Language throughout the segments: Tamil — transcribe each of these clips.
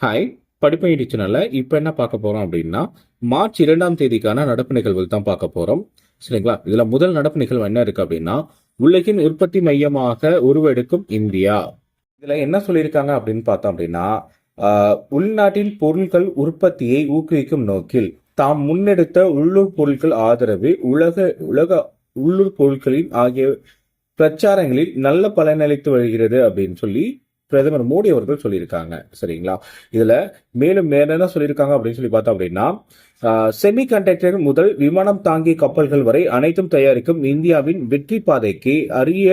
ஹாய் படிப்பு சேனல்ல இப்போ என்ன பார்க்க போகிறோம் அப்படின்னா மார்ச் இரண்டாம் தேதிக்கான நடப்பு நிகழ்வுகள் தான் பார்க்க போகிறோம் சரிங்களா? இதில் முதல் நடப்பு நிகழ்வு என்ன இருக்கு அப்படின்னா உலகின் உற்பத்தி மையமாக உருவெடுக்கும் இந்தியா. இதில் என்ன சொல்லியிருக்காங்க அப்படின்னு பார்த்தோம் அப்படின்னா உள்நாட்டின் பொருட்கள் உற்பத்தியை ஊக்குவிக்கும் நோக்கில் தாம் முன்னெடுத்த உள்ளூர் பொருட்கள் ஆதரவு உலக உலக உள்ளூர் பொருட்களின் ஆகிய பிரச்சாரங்களில் நல்ல பலனளித்து வருகிறது அப்படின்னு சொல்லி பிரதமர் மோடி அவர்கள் சொல்லியிருக்காங்க. சரிங்களா? இதுல மேலும் வேற என்ன சொல்லியிருக்காங்க அப்படின்னு சொல்லி பார்த்தோம் அப்படின்னா செமி கண்டக்டர் முதல் விமானம் தாங்கி கப்பல்கள் வரை அனைத்தும் தயாரிக்கும் இந்தியாவின் வெற்றி பாதைக்கு அரிய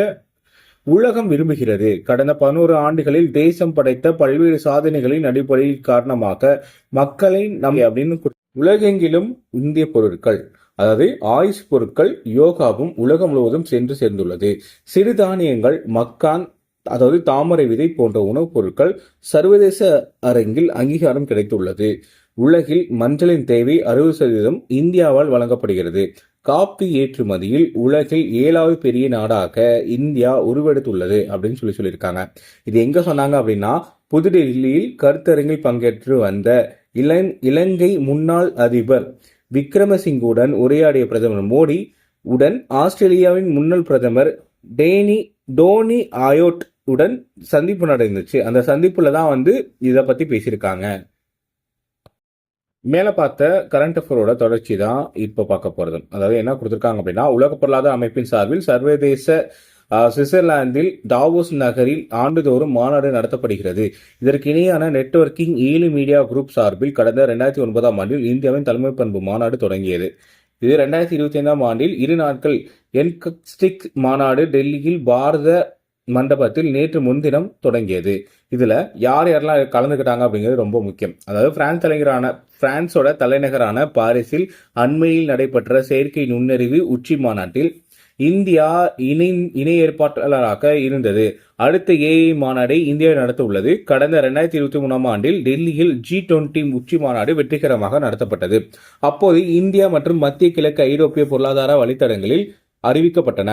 உலகம் விரும்புகிறது. கடந்த பதினோரு ஆண்டுகளில் தேசம் படைத்த பல்வேறு சாதனைகளின் அடிப்படையில் காரணமாக மக்களை நம் அப்படின்னு உலகெங்கிலும் இந்திய பொருட்கள் அதாவது ஆயுஷ் பொருட்கள் யோகாவும் உலகம் முழுவதும் சென்று சேர்ந்துள்ளது. சிறுதானியங்கள் மக்கான் அதாவது தாமரை விதை போன்ற உணவுப் பொருட்கள் சர்வதேச அரங்கில் அங்கீகாரம் கிடைத்துள்ளது. உலகில் மஞ்சளின் தேவை அறுபது சதவீதம் இந்தியாவால் வழங்கப்படுகிறது. காப்பி ஏற்றுமதியில் உலகில் ஏழாவது பெரிய நாடாக இந்தியா உருவெடுத்துள்ளது அப்படின்னு சொல்லி சொல்லியிருக்காங்க. இது எங்க சொன்னாங்க அப்படின்னா புதுடெல்லியில் கருத்தரங்கில் பங்கேற்று வந்த இளங் இலங்கை முன்னாள் அதிபர் விக்ரமசிங்குடன் உரையாடிய பிரதமர் மோடி உடன் ஆஸ்திரேலியாவின் முன்னாள் பிரதமர் டேனி டோனி ஆயோட் உடன் சந்திப்பு நடந்துச்சு. அந்த சந்திப்புல தான் வந்து இதை பத்தி பேசியிருக்காங்க. மேலே பார்த்த கரண்ட் அஃபேரோட தொடர்ச்சி தான் இப்போ பார்க்க போகிறது அதாவது என்ன கொடுத்துருக்காங்க அப்படின்னா உலக பொருளாதார அமைப்பின் சார்பில் சர்வதேச சுவிட்சர்லாந்தில் டாவோஸ் நகரில் ஆண்டுதோறும் மாநாடு நடத்தப்படுகிறது. இதற்கு இணையான நெட்வொர்க்கிங் ஏழு மீடியா குரூப் சார்பில் கடந்த ரெண்டாயிரத்தி ஒன்பதாம் ஆண்டில் இந்தியாவின் தலைமை பண்பு மாநாடு தொடங்கியது. இது ரெண்டாயிரத்தி இருபத்தி ஐந்தாம் ஆண்டில் இரு நாட்கள் என்கஸ்டிக் மாநாடு டெல்லியில் பாரத மண்டபத்தில் நேற்று முன்தினம் தொடங்கியது. இதில் யார் யாரெல்லாம் கலந்துக்கிட்டாங்க அப்படிங்கிறது ரொம்ப முக்கியம். அதாவது பிரான்ஸ் தலைநகரான பிரான்ஸோட தலைநகரான பாரிஸில் அண்மையில் நடைபெற்ற செயற்கை நுண்ணறிவு உச்சி மாநாட்டில் இந்தியா இணை இணை ஏற்பாட்டாளராக இருந்தது. அடுத்த ஏஐ மாநாடை இந்தியா நடத்த உள்ளது கடந்த ரெண்டாயிரத்தி இருபத்தி மூணாம் ஆண்டில் டெல்லியில் ஜி டுவெண்ட்டி உச்சி மாநாடு வெற்றிகரமாக நடத்தப்பட்டது. அப்போது இந்தியா மற்றும் மத்திய கிழக்கு ஐரோப்பிய பொருளாதார வழித்தடங்களில் அறிவிக்கப்பட்டன.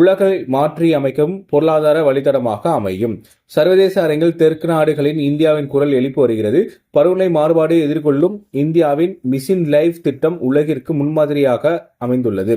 உலகை மாற்றி அமைக்கும் பொருளாதார வழித்தடமாக அமையும். சர்வதேச அரங்கில் தெற்கு நாடுகளின் இந்தியாவின் குரல் எழுப்பி வருகிறது. பருவநிலை மாறுபாடு எதிர்கொள்ளும் இந்தியாவின் மிஷின் லைஃப் திட்டம் உலகிற்கு முன்மாதிரியாக அமைந்துள்ளது.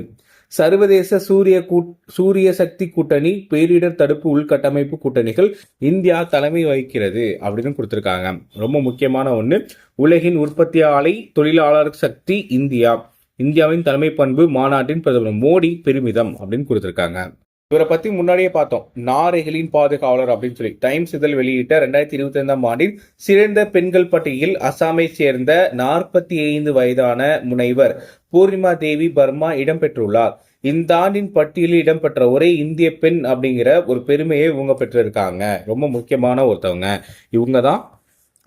சர்வதேச சூரிய கூட் சூரிய சக்தி கூட்டணி பேரிடர் தடுப்பு உள்கட்டமைப்பு கூட்டணிகள் இந்தியா தலைமை வகிக்கிறது அப்படின்னு கொடுத்துருக்காங்க. ரொம்ப முக்கியமான ஒன்று உலகின் உற்பத்தி ஆலை தொழிலாளர் சக்தி இந்தியா. இந்தியாவின் தலைமை பண்பு மாநாட்டின் பிரதமர் மோடி பெருமிதம் அப்படின்னு கொடுத்துருக்காங்க. இவரை பத்தி முன்னாடியே பார்த்தோம். நாரைகளின் பாதுகாவலர் அப்படின்னு சொல்லி டைம்ஸ் இதழ் வெளியிட்ட ரெண்டாயிரத்தி இருபத்தி ஐந்தாம் ஆண்டில் சிறந்த பெண்கள் பட்டியலில் அசாமை சேர்ந்த நாற்பத்தி ஐந்து வயதான முனைவர் பூர்ணிமா தேவி பர்மா இடம்பெற்றுள்ளார். இந்த ஆண்டின் பட்டியலில் இடம்பெற்ற ஒரே இந்திய பெண் அப்படிங்கிற ஒரு பெருமையை இவங்க பெற்றிருக்காங்க. ரொம்ப முக்கியமான ஒருத்தவங்க. இவங்க. தான்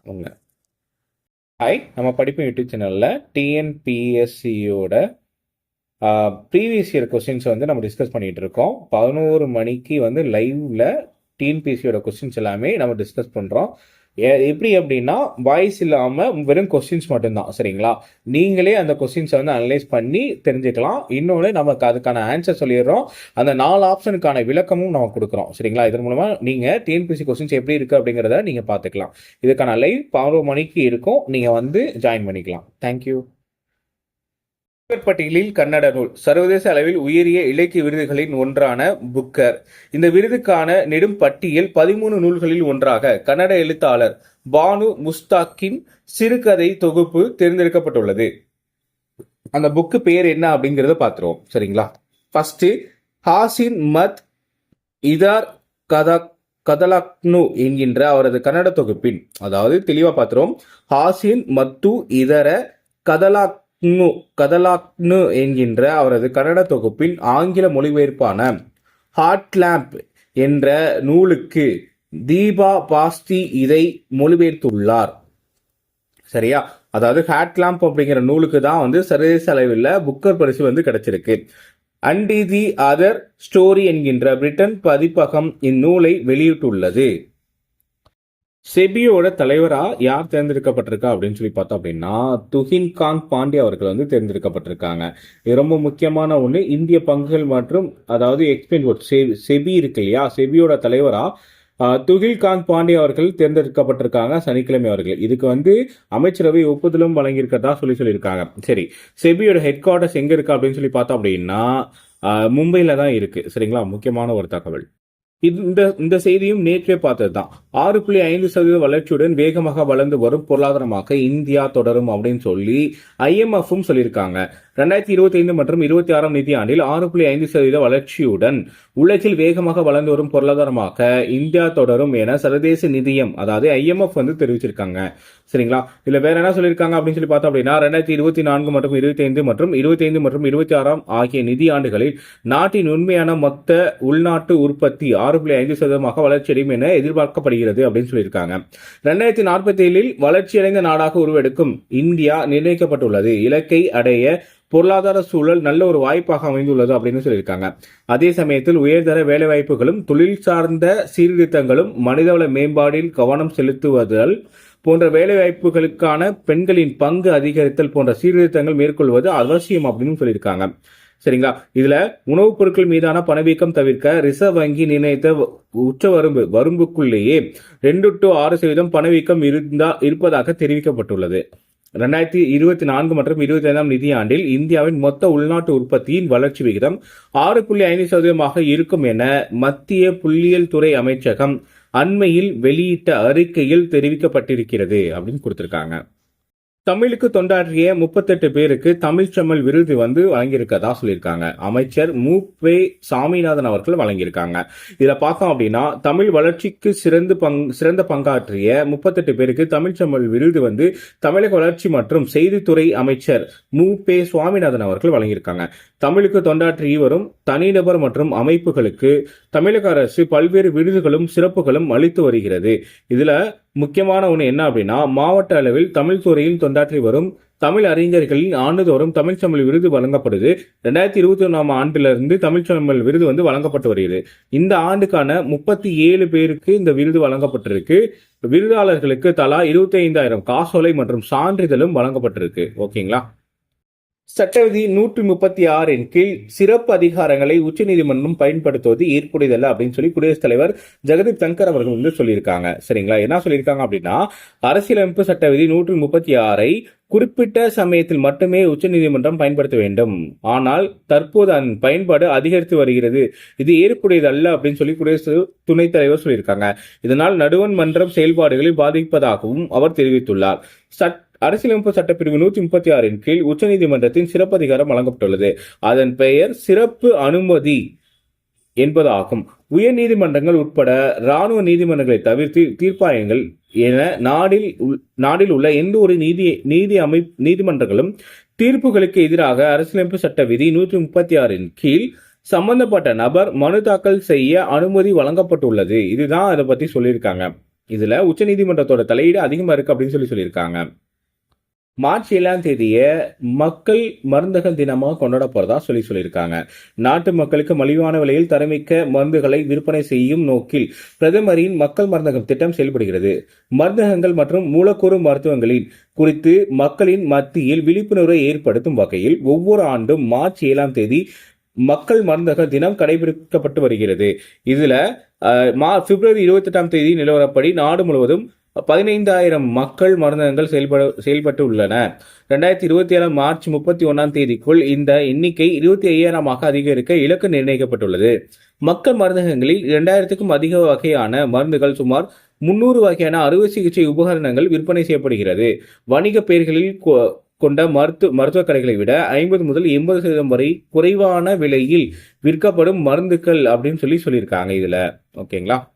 அவங்க ஹாய் நம்ம படிப்பு யூடியூப் சேனலில் டிஎன்பிஎஸ்சியோட ப்ரீவியஸ் இயர் கொஸ்டின்ஸை வந்து நம்ம டிஸ்கஸ் பண்ணிட்டு இருக்கோம். பதினோரு மணிக்கு வந்து லைவ்ல டிஎன்பிஎஸ்சியோட கொஸ்டின்ஸ் எல்லாமே நம்ம டிஸ்கஸ் பண்ணுறோம் எப்படி அப்படின்னா வாய்ஸ் இல்லாமல் வெறும் கொஸ்டின்ஸ் மட்டும்தான் சரிங்களா? நீங்களே அந்த கொஸ்டின்ஸை வந்து அனலைஸ் பண்ணி தெரிஞ்சுக்கலாம். இன்னொன்று நமக்கு அதுக்கான ஆன்சர் சொல்லிடுறோம். அந்த நாலு ஆப்ஷனுக்கான விளக்கமும் நம்ம கொடுக்குறோம் சரிங்களா? இதன் மூலமாக நீங்கள் டிஎன்பிசி கொஸ்டின்ஸ் எப்படி இருக்குது அப்படிங்கிறத நீங்கள் பார்த்துக்கலாம். இதுக்கான லைவ் பதினோரு மணிக்கு இருக்கும். நீங்கள் வந்து ஜாயின் பண்ணிக்கலாம். தேங்க்யூ புக்கர் பட்டியலில் கன்னட நூல் சர்வதேச அளவில் உயரிய இலக்கிய விருதுகளின் ஒன்றான புக்கர். இந்த விருதுக்கான நெடும் பட்டியல் பதிமூணு நூல்களில் ஒன்றாக கன்னட எழுத்தாளர் பானு முஸ்தாக்கின் சிறுகதை தொகுப்பு தேர்ந்தெடுக்கப்பட்டுள்ளது. அந்த புக்கு பேர் என்ன அப்படிங்கறத பார்த்துருவோம். சரிங்களா? ஃபர்ஸ்ட் ஹாசின் மத் இதார் கதா கதலக்னு என்கின்ற அவரது கன்னட தொகுப்பின் அதாவது தெளிவா பார்த்துருவோம். ஹாசின் மத்து இதர கதலாக்னு கதலாக்னு என்கின்ற அவரது கன்னட தொகுப்பின் ஆங்கில மொழிபெயர்ப்பான ஹாட் லேம்ப் என்ற நூலுக்கு தீபா பாஸ்தி இதை மொழிபெயர்த்துள்ளார். சரியா? அதாவது ஹேட் லேம்ப் அப்படிங்கிற நூலுக்கு தான் வந்து சர்வதேச அளவில் புக்கர் பரிசு வந்து கிடைச்சிருக்கு. அண்ட் தி அதர் ஸ்டோரி என்கின்ற பிரிட்டன் பதிப்பகம் இந்நூலை வெளியிட்டுள்ளது. செபியோட தலைவராக யார் தேர்ந்தெடுக்கப்பட்டிருக்கா அப்படின்னு சொல்லி பார்த்தோம் அப்படின்னா துஹின் காங் பாண்டே அவர்கள் வந்து தேர்ந்தெடுக்கப்பட்டிருக்காங்க. இது ரொம்ப முக்கியமான ஒன்று இந்திய பங்குகள் மற்றும் அதாவது எக்ஸ்பென்ட் செபி இருக்கு இல்லையா? செபியோட தலைவராக துகில் துகில்காந்த் பாண்டே அவர்கள் தேர்ந்தெடுக்கப்பட்டிருக்காங்க சனிக்கிழமை அவர்கள். இதுக்கு வந்து அமைச்சரவை ஒப்புதலும் வழங்கியிருக்கிறதா சொல்லி சொல்லியிருக்காங்க. சரி செபியோட ஹெட் குவார்ட்டர்ஸ் எங்கே இருக்கு அப்படின்னு சொல்லி பார்த்தோம் அப்படின்னா மும்பையில் தான் இருக்குது சரிங்களா? முக்கியமான ஒரு தகவல். இந்த இந்த செய்தியும் நேற்றே பார்த்தது தான் ஆறு புள்ளி ஐந்து சதவீத வளர்ச்சியுடன் வேகமாக வளர்ந்து வரும் பொருளாதாரமாக இந்தியா தொடரும் அப்படின்னு சொல்லி ஐஎம்எஃப்பும் சொல்லியிருக்காங்க. ரெண்டாயிரத்தி இருபத்தி ஐந்து மற்றும் இருபத்தி ஆறாம் நிதியாண்டில் ஆறு புள்ளி ஐந்து சதவீத வளர்ச்சியுடன் உலகில் வேகமாக வளர்ந்து வரும் பொருளாதாரமாக இந்தியா தொடரும் என சர்வதேச நிதியம் அதாவது ஐஎம்எஃப் வந்து தெரிவிச்சிருக்காங்க. சரிங்களா? இதுல வேற என்ன சொல்லியிருக்காங்க அப்படின்னு சொல்லி பார்த்தோம் அப்படின்னா ரெண்டாயிரத்தி இருபத்தி நான்கு மற்றும் இருபத்தி ஐந்து மற்றும் இருபத்தி ஐந்து மற்றும் இருபத்தி ஆறாம் ஆகிய நிதியாண்டுகளில் நாட்டின் உண்மையான மொத்த உள்நாட்டு உற்பத்தி ஆறு புள்ளி ஐந்து சதவீதமாக வளர்ச்சியடையும் என எதிர்பார்க்கப்படுகிறது அப்படின்னு சொல்லியிருக்காங்க. ரெண்டாயிரத்தி நாற்பத்தி ஏழில் வளர்ச்சியடைந்த நாடாக உருவெடுக்கும் இந்தியா நிர்ணயிக்கப்பட்டுள்ளது. இலக்கை அடைய பொருளாதார சூழல் நல்ல ஒரு வாய்ப்பாக அமைந்துள்ளது அப்படின்னு சொல்லியிருக்காங்க. அதே சமயத்தில் உயர்தர வேலைவாய்ப்புகளும் தொழில் சார்ந்த சீர்திருத்தங்களும் மனிதவள மேம்பாடில் கவனம் செலுத்துவதால் போன்ற வேலைவாய்ப்புகளுக்கான பெண்களின் பங்கு அதிகரித்தல் போன்ற சீர்திருத்தங்கள் மேற்கொள்வது அவசியம் அப்படின்னு சொல்லியிருக்காங்க. சரிங்களா? இதுல உணவுப் பொருட்கள் மீதான பணவீக்கம் தவிர்க்க ரிசர்வ் வங்கி நிர்ணயித்த வ- உச்ச வரம்பு வரம்புக்குள்ளேயே ரெண்டு டு ஆறு சதவீதம் பணவீக்கம் இருந்தா இருப்பதாக தெரிவிக்கப்பட்டுள்ளது. ரெண்டாயிரத்தி இருபத்தி நான்கு மற்றும் இருபத்தி ஐந்தாம் நிதியாண்டில் இந்தியாவின் மொத்த உள்நாட்டு உற்பத்தியின் வளர்ச்சி விகிதம் ஆறு புள்ளி ஐந்து சதவீதமாக இருக்கும் என மத்திய புள்ளியியல் துறை அமைச்சகம் அண்மையில் வெளியிட்ட அறிக்கையில் தெரிவிக்கப்பட்டிருக்கிறது அப்படின்னு கொடுத்திருக்காங்க. தமிழுக்கு தொண்டாற்றிய முப்பத்தெட்டு பேருக்கு தமிழ் செம்மல் விருது வந்து வழங்கியிருக்கதா சொல்லியிருக்காங்க. அமைச்சர் மூப்பே சாமிநாதன் அவர்கள் வழங்கியிருக்காங்க. இதில் பார்த்தோம் அப்படின்னா தமிழ் வளர்ச்சிக்கு சிறந்து பங் சிறந்த பங்காற்றிய முப்பத்தெட்டு பேருக்கு தமிழ் செம்மல் விருது வந்து தமிழக வளர்ச்சி மற்றும் செய்தித்துறை அமைச்சர் மூப்பே சுவாமிநாதன் அவர்கள் வழங்கியிருக்காங்க. தமிழுக்கு தொண்டாற்றி வரும் தனிநபர் மற்றும் அமைப்புகளுக்கு தமிழக அரசு பல்வேறு விருதுகளும் சிறப்புகளும் அளித்து வருகிறது. இதில் முக்கியமான ஒன்று என்ன அப்படின்னா மாவட்ட அளவில் தமிழ் துறையில் தொண்டாற்றி வரும் தமிழ் அறிஞர்களின் ஆண்டுதோறும் தமிழ் விருது வழங்கப்படுது. ரெண்டாயிரத்தி இருபத்தி ஒன்றாம் ஆண்டிலிருந்து தமிழ் செம்மல் விருது வந்து வழங்கப்பட்டு வருகிறது. இந்த ஆண்டுக்கான முப்பத்தி ஏழு பேருக்கு இந்த விருது வழங்கப்பட்டிருக்கு. விருதாளர்களுக்கு தலா இருபத்தி ஐந்தாயிரம் காசோலை மற்றும் சான்றிதழும் வழங்கப்பட்டிருக்கு. ஓகேங்களா? சட்டவிதி நூற்றி முப்பத்தி ஆறின் கீழ் சிறப்பு அதிகாரங்களை உச்சநீதிமன்றம் பயன்படுத்துவது ஏற்புடையதல்ல அப்படின்னு சொல்லி குடியரசுத் தலைவர் ஜெகதீப் தங்கர் அவர்கள் வந்து சொல்லியிருக்காங்க. சரிங்களா? என்ன சொல்லியிருக்காங்க அப்படின்னா அரசியலமைப்பு சட்டவிதி நூற்றி முப்பத்தி ஆறை குறிப்பிட்ட சமயத்தில் மட்டுமே உச்சநீதிமன்றம் பயன்படுத்த வேண்டும். ஆனால் தற்போது அதன் பயன்பாடு அதிகரித்து வருகிறது. இது ஏற்புடையதல்ல அப்படின்னு சொல்லி குடியரசு துணைத் தலைவர் சொல்லியிருக்காங்க. இதனால் நடுவண் மன்றம் செயல்பாடுகளை பாதிப்பதாகவும் அவர் தெரிவித்துள்ளார். சட்ட அரசியலமைப்பு சட்டப்பிரிவு நூற்றி முப்பத்தி ஆறின் கீழ் உச்சநீதிமன்றத்தின் சிறப்பு அதிகாரம் வழங்கப்பட்டுள்ளது. அதன் பெயர் சிறப்பு அனுமதி என்பதாகும். உயர் நீதிமன்றங்கள் உட்பட இராணுவ நீதிமன்றங்களை தவிர்த்து தீர்ப்பாயங்கள் என நாடில் உள்- நாடில் உள்ள எந்த ஒரு நீதி நீதி அமை நீதிமன்றங்களும் தீர்ப்புகளுக்கு எதிராக அரசியலமைப்பு சட்ட விதி நூற்றி முப்பத்தி ஆறின் கீழ் சம்பந்தப்பட்ட நபர் மனு தாக்கல் செய்ய அனுமதி வழங்கப்பட்டுள்ளது. இதுதான் அதை பத்தி சொல்லியிருக்காங்க. இதுல உச்சநீதிமன்றத்தோட தலையீடு அதிகமா இருக்கு அப்படின்னு சொல்லி சொல்லியிருக்காங்க. மார்ச் ஏழாம் தேதியை மக்கள் மருந்தகம் தினமாக கொண்டாட போறதா சொல்லி சொல்லியிருக்காங்க. நாட்டு மக்களுக்கு மலிவான விலையில் தரமிக்க மருந்துகளை விற்பனை செய்யும் நோக்கில் பிரதமரின் மக்கள் மருந்தகம் திட்டம் செயல்படுகிறது. மருந்தகங்கள் மற்றும் மூலக்கூறு மருத்துவங்களின் குறித்து மக்களின் மத்தியில் விழிப்புணர்வை ஏற்படுத்தும் வகையில் ஒவ்வொரு ஆண்டும் மார்ச் ஏழாம் தேதி மக்கள் மருந்தக தினம் கடைபிடிக்கப்பட்டு வருகிறது. இதுல மா பிப்ரவரி இருபத்தி எட்டாம் தேதி நிலவரப்படி நாடு முழுவதும் பதினைந்தாயிரம் மக்கள் மருந்தகங்கள் செயல்பட செயல்பட்டு உள்ளன ரெண்டாயிரத்தி இருபத்தி ஏழாம் மார்ச் முப்பத்தி ஒன்னாம் தேதிக்குள் இந்த எண்ணிக்கை இருபத்தி ஐயாயிரமாக அதிகரிக்க இலக்கு நிர்ணயிக்கப்பட்டுள்ளது. மக்கள் மருந்தகங்களில் இரண்டாயிரத்துக்கும் அதிக வகையான மருந்துகள் சுமார் முன்னூறு வகையான அறுவை சிகிச்சை உபகரணங்கள் விற்பனை செய்யப்படுகிறது. வணிக பெயர்களில் கொ- கொண்ட மருத்துவ மருத்துவக் கடைகளை விட ஐம்பது முதல் எண்பது சதவீதம் வரை குறைவான விலையில் விற்கப்படும் மருந்துகள் அப்படின்னு சொல்லி சொல்லியிருக்காங்க இதுல. ஓகேங்களா?